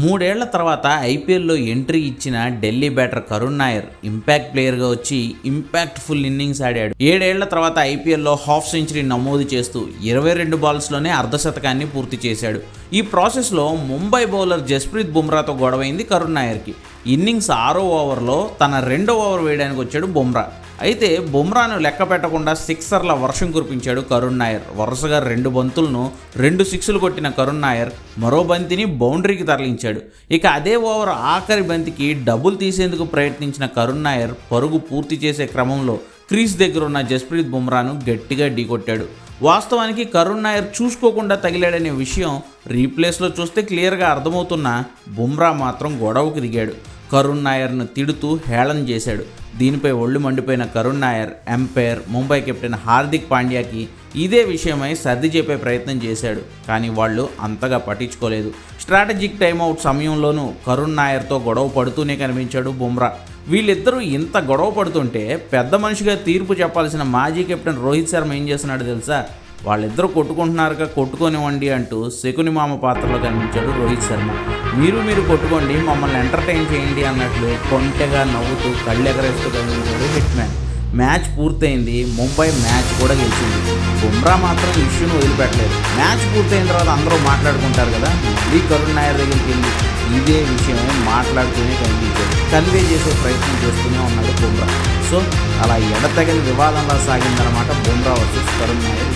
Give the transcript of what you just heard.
మూడేళ్ళ తర్వాత ఐపీఎల్లో ఎంట్రీ ఇచ్చిన ఢిల్లీ బ్యాటర్ కరుణ్ నాయర్ ఇంపాక్ట్ ప్లేయర్గా వచ్చి ఇంపాక్ట్ ఫుల్ ఇన్నింగ్స్ ఆడాడు. ఏడేళ్ళ తర్వాత ఐపీఎల్లో హాఫ్ సెంచరీ నమోదు చేస్తూ ఇరవై రెండు బాల్స్లోనే అర్ధశతకాన్ని పూర్తి చేశాడు. ఈ ప్రాసెస్లో ముంబై బౌలర్ జస్ప్రీత్ బుమ్రాతో గొడవైంది కరుణ్ నాయర్కి. ఇన్నింగ్స్ ఆరో ఓవర్లో తన రెండో ఓవర్ వేయడానికి వచ్చాడు బుమ్రా. అయితే బుమ్రాను లెక్క పెట్టకుండా సిక్సర్ల వర్షం కురిపించాడు కరుణ్ నాయర్. వరుసగా రెండు బంతులను రెండు సిక్స్లు కొట్టిన కరుణ్ నాయర్ మరో బంతిని బౌండరీకి తరలించాడు. ఇక అదే ఓవర్ ఆఖరి బంతికి డబుల్ తీసేందుకు ప్రయత్నించిన కరుణ్ నాయర్ పరుగు పూర్తి చేసే క్రమంలో క్రీజ్ దగ్గర ఉన్న జస్ప్రీత్ బుమ్రాను గట్టిగా ఢీకొట్టాడు. వాస్తవానికి కరుణ్ నాయర్ చూసుకోకుండా తగిలాడనే విషయం రీప్లేస్లో చూస్తే క్లియర్గా అర్థమవుతున్న బుమ్రా మాత్రం గొడవకు దిగాడు. కరుణ్ నాయర్ను తిడుతూ హేళన చేశాడు. దీనిపై ఒళ్ళు మండిపోయిన కరుణ్ నాయర్ ఎంపైర్ ముంబై కెప్టెన్ హార్దిక్ పాండ్యాకి ఇదే విషయమై సర్ది చెప్పే ప్రయత్నం చేశాడు. కానీ వాళ్ళు అంతగా పట్టించుకోలేదు. స్ట్రాటజిక్ టైంఅవుట్ సమయంలోనూ కరుణ్ నాయర్తో గొడవ పడుతూనే కనిపించాడు బుమ్రా. వీళ్ళిద్దరూ ఇంత గొడవ పడుతుంటే పెద్ద మనిషిగా తీర్పు చెప్పాల్సిన మాజీ కెప్టెన్ రోహిత్ శర్మ ఏం చేస్తున్నాడు తెలుసా? వాళ్ళిద్దరూ కొట్టుకుంటున్నారుగా కొట్టుకొనివ్వండి అంటూ శకుని మామ పాత్రలో కనిపించాడు రోహిత్ శర్మ. మీరు మీరు కొట్టుకోండి మమ్మల్ని ఎంటర్టైన్ చేయండి అన్నట్లు కొంటెగా నవ్వుతూ కళ్ళెగరేస్తూ కనిపించాడు హిట్ మ్యాన్ మ్యాచ్ పూర్తయింది ముంబై మ్యాచ్ కూడా గెలిచింది. బుమ్రా మాత్రం ఇష్యూను వదిలిపెట్టలేదు. మ్యాచ్ పూర్తయిన తర్వాత అందరూ మాట్లాడుకుంటారు కదా ఈ కరుణ్ నాయర్ దగ్గరికి వెళ్ళి ఇదే విషయం మాట్లాడుతూనే కనిపించారు. కన్వే చేసే ప్రయత్నం చేస్తూనే ఉన్నాడు బుమ్రా. సో అలా ఎడతగని వివాదంలా సాగిందనమాట Bumrah versus Karun Nair.